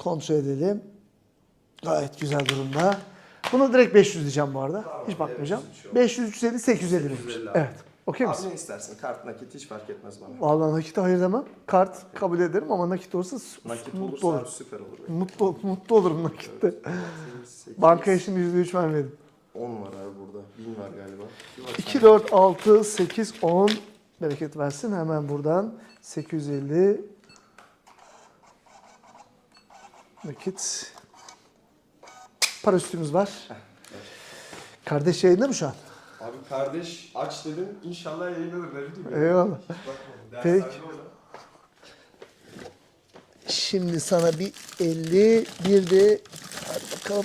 Kontrol edelim. Gayet güzel durumda. Bunu direkt 500 diyeceğim bu arada. Tamam, hiç bakmayacağım. evet, hiçbir şey olmaz. 500, 350, 850 miymiş? 850 abi. Evet. Okey Abi misin? ne istersin? Kart nakit hiç fark etmez bana. Vallahi nakite hayır demem. Kart kabul ederim ama nakit olursa Nakit mutlu abi süper olur. benim. Mutlu, mutlu olurum nakitte. Evet. Sekiz, Bankaya şimdi %3 vermedim. 10 var abi burada. 1000 var galiba. Bir baksana. 2, 4, 6, 8, 10. Bereket versin. Hemen buradan 850 nakit. Para üstümüz var. Kardeş yayında mı şu an? Abi kardeş aç dedim. İnşallah yayınlanır. Ne bileyim. Eyvallah. Hiç bakmadım. Ders Peki. sahibi. Şimdi sana bir 50, bir de hadi bakalım.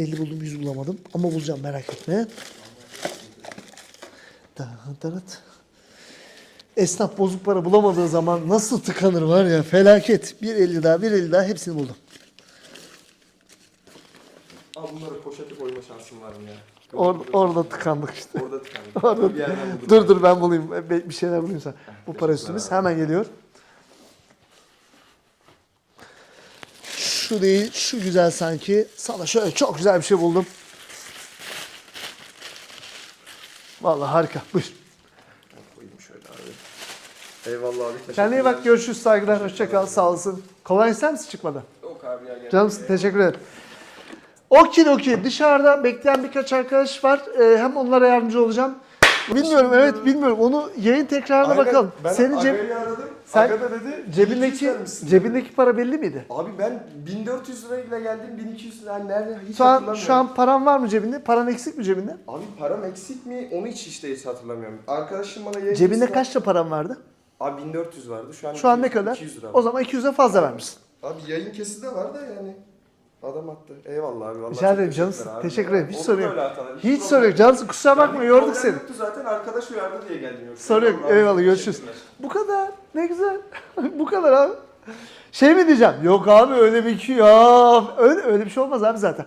50 buldum 100 bulamadım ama bulacağım merak etme. Esnaf bozuk para bulamadığı zaman nasıl tıkanır var ya felaket. Bir 50 daha bir 50 daha hepsini buldum. Abi bunları poşete koyma şansın var mı ya? Or- orada tıkandık işte. Orada tıkandım. Orada- Bir yerden buldum. Dur dur ben bulayım. Bir şeyler bulayım sen. Bu para üstümüz hemen geliyor. Şu değil, şu güzel sanki. Sana şöyle çok güzel bir şey buldum. Vallahi harika. Buyur. Koyayım şöyle abi. Eyvallah abi. Teşekkürler. Kendine iyi bak. Görüşürüz. Saygılar. Hoşça kal. Sağ olasın. Kolay ister misin çıkmadan? Yok abi ya. gel. Canım teşekkür ederim. Okey okey. Dışarıda bekleyen birkaç arkadaş var. Ee, hem onlara yardımcı olacağım. Bilmiyorum evet bilmiyorum. Onu yayın tekrarına Aynen, bakalım. Ben Senin ceb- Aga'yı aradım. sen Aga da dedi. cebindeki 1200 ver misin dedi. cebindeki para belli miydi? Abi ben 1400 lirayla geldim 1200 lira nerede hiç Şu an hatırlamıyorum. şu an paran var mı cebinde? Paran eksik mi cebinde? Abi param eksik mi onu hiç işte hiç hatırlamıyorum. Arkadaşım bana yayın Cebinde kaç lira paran vardı? Abi 1400 vardı şu an Şu an ne 200 kadar? 200 lira. O zaman 200'e fazla vermişsin. Abi yayın kesi de var da yani. Adam attı. Eyvallah abi. Vallahi Rica ederim canım. Teşekkür ederim. Hiç sorun yok. Hiç sorun yok. Cansı kusura bakma yorduk seni. yoktu zaten arkadaş uyardı diye geldim yoksa. Sorun yok. Eyvallah görüşürüz. Bu kadar. Ne güzel. Bu kadar abi. Şey mi diyeceğim? Yok abi öyle bir ki ya. Öyle, öyle bir şey olmaz abi zaten.